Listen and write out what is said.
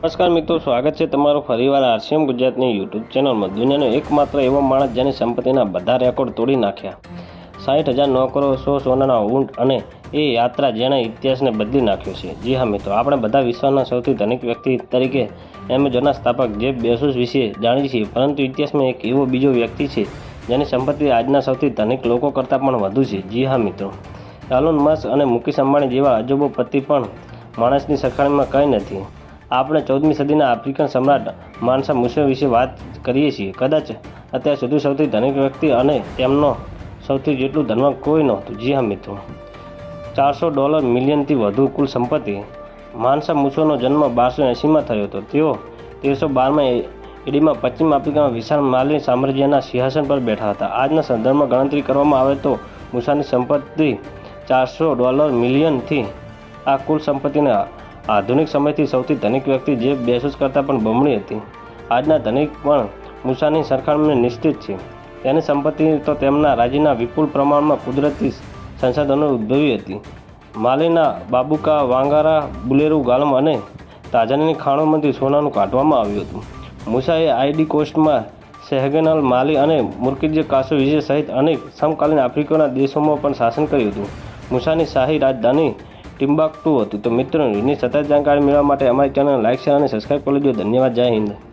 નમસ્કાર મિત્રો, સ્વાગત છે તમારું ફરીવાર આરસીએમ ગુજરાતની યુટ્યુબ ચેનલમાં. દુનિયાનો એકમાત્ર એવો માણસ જેની સંપત્તિના બધા રેકોર્ડ તોડી નાખ્યા. સાઠ હજાર નોકરો, સો સોનાના ઊંટ અને એ યાત્રા જેણે ઇતિહાસને બદલી નાખ્યો છે. જી હા મિત્રો, આપણે બધા વિશ્વના સૌથી ધનિક વ્યક્તિ તરીકે એમેઝોનના સ્થાપક જેફ બેસોસ વિશે જાણીએ છીએ. પરંતુ ઇતિહાસમાં એક એવો બીજો વ્યક્તિ છે જેની સંપત્તિ આજના સૌથી ધનિક લોકો કરતાં પણ વધુ છે. જી હા મિત્રો, એલોન મસ્ક અને મુકેશ અંબાણી જેવા અજોબો પતિ પણ માણસની સરખામણીમાં કંઈ નથી. આપણે ચૌદમી સદીના આફ્રિકન સમ્રાટ માનસા મુસે વિશે વાત કરીએ છીએ. કદાચ અત્યાર સુધી સૌથી ધનિક વ્યક્તિ અને તેમનો સૌથી જેટલું ધનવાન કોઈ નહોતું. જી હા, મિત્રો. ચારસો ડોલર મિલિયનથી વધુ કુલ સંપત્તિ માનસા મુસોનો જન્મ બારસો એંસીમાં થયો હતો. તેઓ તેરસો બારમાં એડીમાં પશ્ચિમ આફ્રિકામાં વિશાળ માલિન સામ્રાજ્યના સિંહાસન પર બેઠા હતા. આજના સંદર્ભમાં ગણતરી કરવામાં આવે તો મુસાની સંપત્તિ ચારસો ડોલર મિલિયનથી આ કુલ સંપત્તિને આધુનિક સમયથી સૌથી ધનિક વ્યક્તિ જે બેસોસ કરતાં પણ બમણી હતી. આજના ધનિક પણ મુસાની સરખામણીને નિશ્ચિત છે. તેની સંપત્તિ તો તેમના રાજ્યના વિપુલ પ્રમાણમાં કુદરતી સંસાધનો ઉદ્ભવી હતી. માલીના બાબુકા, વાંગારા, બુલેરુ ગાલમ અને તાજાની ખાણોમાંથી સોનાનું કાઢવામાં આવ્યું હતું. મુસાએ આઈડી કોસ્ટમાં સેહગનલ, માલી અને મુર્કિજ કાસો વિજય સહિત અનેક સમકાલીન આફ્રિકાના દેશોમાં પણ શાસન કર્યું હતું. મુસાની શાહી રાજધાની ટિમ્બાક્ટુ હતું. તો મિત્રો, એની સતત જાણકારી મેળવવા માટે અમારી ચેનલ લાઇક શેર અને સબસ્ક્રાઈબ કરી લેજો. ધન્યવાદ. જય હિન્દ.